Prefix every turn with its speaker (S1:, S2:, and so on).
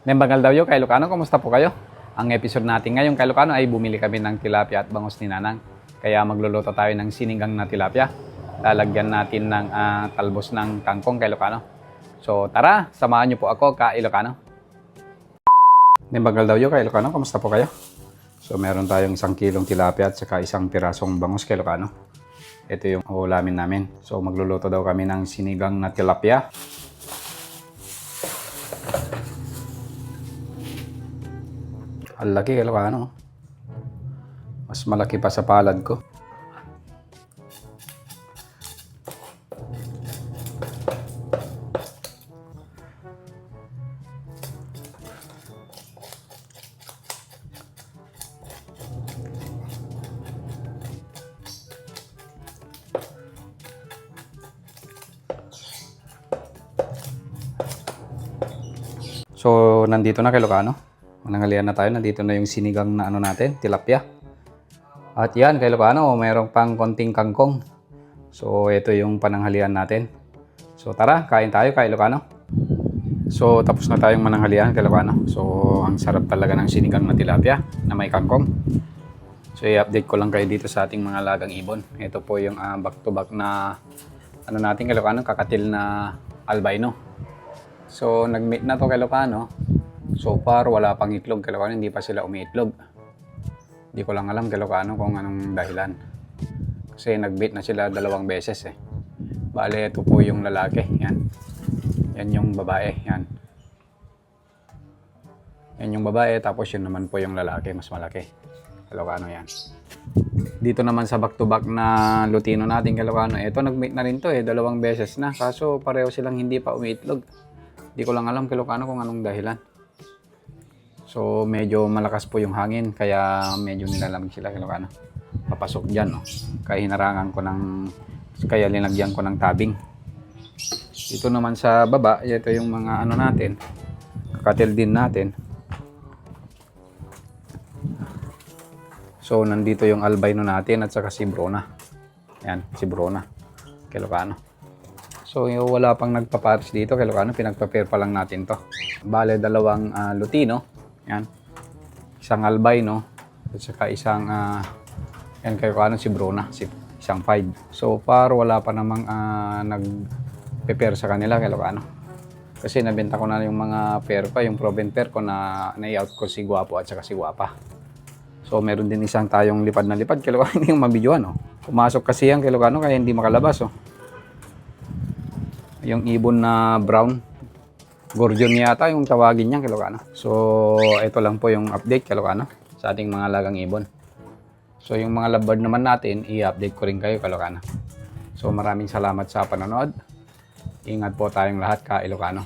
S1: Nembangal daw yo kay Ilocano, kumusta po kayo? Ang episode natin ngayon kay Ilocano ay bumili kami ng tilapia at bangos ni Nanang. Kaya magluluto tayo ng sinigang na tilapia. Lalagyan natin ng ah, talbos ng kangkong kay Ilocano. So tara, samahan niyo po ako ka Ilocano. Nembangal daw yo kay Ilocano, kumusta po kayo? So meron tayong isang kilong tilapia at saka isang pirasong bangos kay Ilocano. Ito yung ulamin namin. So magluluto daw kami ng sinigang na tilapia. Ang laki kaya ano. Mas malaki pa sa palad ko. So, nandito na kay Lucano. Manangalian na tayo. Nandito na yung sinigang na ano natin, tilapia. At yan, kay Lucano, mayroong pang konting kangkong. So, ito yung pananghalian natin. So, tara, kain tayo kay Lucano. So, tapos na tayong mananghalian kay Lucano. So, ang sarap talaga ng sinigang na tilapia na may kangkong. So, i-update ko lang kayo dito sa ating mga lagang ibon. Ito po yung ah, back-to-back na ano natin kay Lucano, kakatil na albino. So, nag-meet na to kay Lucano. So far, wala pang itlog Lucano. Hindi pa sila umiitlog. Hindi ko lang alam Lucano kung anong dahilan. Kasi nag-meet na sila dalawang beses eh. Bale, ito po yung lalaki. Yan. Yan yung babae. Yan. Yan yung babae. Tapos yun naman po yung lalaki. Mas malaki. Lucano yan. Dito naman sa back-to-back na Lutino natin kay Lucano. Ito, nag-meet na rin to eh. Dalawang beses na. Kaso pareho silang hindi pa umiitlog. Hindi ko lang alam kay Lucano kung anong dahilan. So, medyo malakas po yung hangin, kaya medyo nilalamig sila kay Lucano. Papasok dyan, no? Kaya hinarangan ko ng, kaya linagyan ko ng tabing. Ito naman sa baba, ito yung mga ano natin, kakatil din natin. So, nandito yung albino natin at saka si Brona. Yan, si Brona. Kay Lucano. So, yung wala pang nagpaparis dito kay Lucano, pinagpa-pair pa lang natin to. Bale, dalawang ah, Lutino. Yan. Isang albino. At saka isang, ah, yan kay Lucano, si Bruna. Si, isang 5. So far, wala pa namang ah, nag-pair sa kanila kay Lucano. Kasi nabenta ko na yung mga pair pa, yung proven pair ko na na-out ko si Guapo at saka si Guapa. So meron din isang tayong lipad na lipad kay Lucano, hindi yung mabidyoan. Oh. Pumasok kasi yan kay Lucano kaya hindi makalabas. Oh yung ibon na brown. Gordion yata yung tawagin niya, Kilocano. So, ito lang po yung update, Kilocano, sa ating mga lagang ibon. So, yung mga lovebird naman natin, i-update ko rin kayo, Kilocano. So, maraming salamat sa panonood. Ingat po tayong lahat, ka Ilocano.